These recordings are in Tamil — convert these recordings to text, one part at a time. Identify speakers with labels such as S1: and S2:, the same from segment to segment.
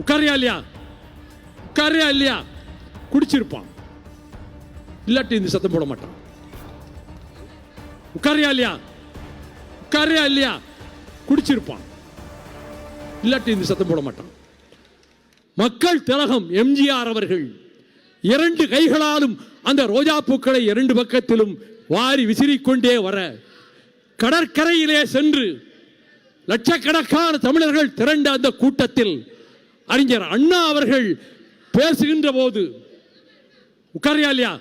S1: உட்காரியா இல்லையா உட்காரியா இல்லையா குடிச்சிருப்பான். இல்லாட்டி இந்த சத்தம் போட மாட்டான். உட்காரியா இல்லையா உட்காரியா இல்லையா குடிச்சிருப்பான். இல்லாட்டி இந்த சத்தம் போட மாட்டான். மக்கள் திலகம் எம்ஜிஆர் அவர்கள் இரண்டு கைகளாலும் அந்த ரோஜா பூக்களை இரண்டு பக்கத்திலும் வாரி விசிறிக்கொண்டே வர கடற்கரையிலே சென்று லட்சக்கணக்கான தமிழர்கள் திரண்ட அந்த கூட்டத்தில் அறிஞர் அண்ணா அவர்கள் பேசுகின்ற போது உட்காரியா இல்லையா?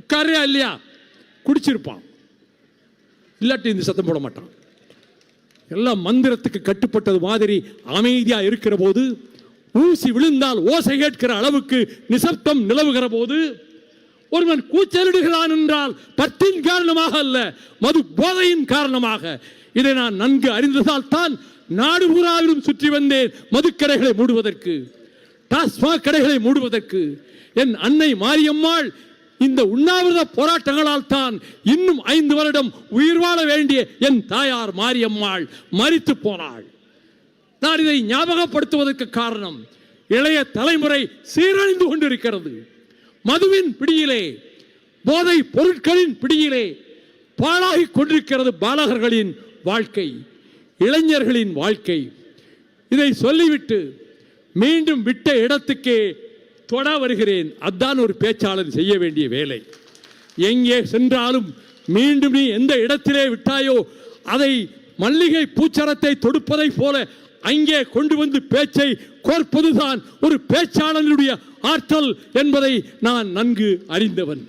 S1: உட்காரியா இல்லையா? குடிச்சிருப்பான். இல்லாட்டி இந்த சத்தம் போட மாட்டான். எல்லாம் மந்திரத்துக்கு கட்டுப்பட்டது மாதிரி அமைதியா இருக்கிற போது ஊசி விழுந்தால் ஓசை கேட்கிற அளவுக்கு நிசப்தம் நிலவுகிற போது ஒருவன் கூச்சலிடுகிறான் என்றால் பற்றின் காரணமாக அல்ல மது போதையின் காரணமாக. இதை நான் நன்கு அறிந்ததால் தான் நாடு பூராவிலும் சுற்றி வந்தேன் மதுக்கடைகளை மூடுவதற்கு டாஸ்மாக் கடைகளை மூடுவதற்கு. என் அன்னை மாரியம்மாள் இந்த உண்ணாவிரத போராட்டங்களால் தான் இன்னும் ஐந்து வருடம் உயிர் வாழ வேண்டிய என் தாயார் மாரியம்மாள் மறித்து போனாள். நான் இதை ஞாபகப்படுத்துவதற்கு காரணம் இளைய தலைமுறை சீரழிந்து கொண்டிருக்கிறது. மதுவின் பிடியிலே போதை பொருட்களின் பிடியிலே பாழாகி கொண்டிருக்கிறது பாலகர்களின் வாழ்க்கை. இளைஞர்களின் வாழ்க்கை. இதை சொல்லிவிட்டு மீண்டும் விட்ட இடத்துக்கே தொட வருகிறேன். அதான் ஒரு பேச்சாளர் செய்ய வேண்டிய வேலை. எங்கே சென்றாலும் மீண்டும் நீ எந்த இடத்திலே விட்டாயோ அதை மல்லிகை பூச்சரத்தை தொடுப்பதைப் போல அங்கே கொண்டு வந்து பேச்சை கோர்ப்பதுதான் ஒரு பேச்சாளனுடைய ஆற்றல் என்பதை நான் நன்கு அறிந்தவன்.